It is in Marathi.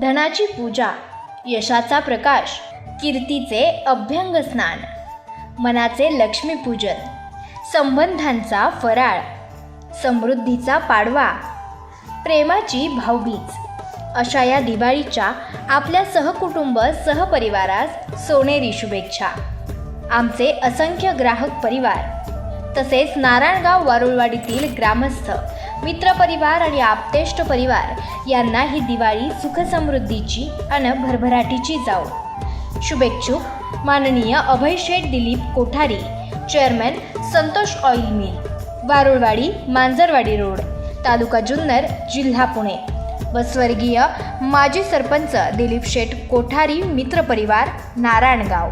धनाची पूजा यशाचा प्रकाश कीर्तीचे अभ्यंग स्नान मनाचे लक्ष्मीपूजन संबंधांचा फराळ समृद्धीचा पाडवा प्रेमाची भाऊबीज अशा या दिवाळीच्या आपल्या सहकुटुंब सहपरिवारास सोनेरी शुभेच्छा. आमचे असंख्य ग्राहक परिवार तसेच नारायणगाव वारुळवाडीतील ग्रामस्थ मित्रपरिवार आणि आप्तेष्ट परिवार. यांना ही दिवाळी सुखसमृद्धीची अन भरभराटीची जाऊ शुभेच्छुक. माननीय Abhay Sheth Dilip Kothari. Chairman Santosh oil mill. Warulwadi Manjarwadi road. तालुका जुन्नर जिल्हा पुणे. व स्वर्गीय माजी सरपंच दिलीप शेठ कोठारी मित्रपरिवार नारायणगाव.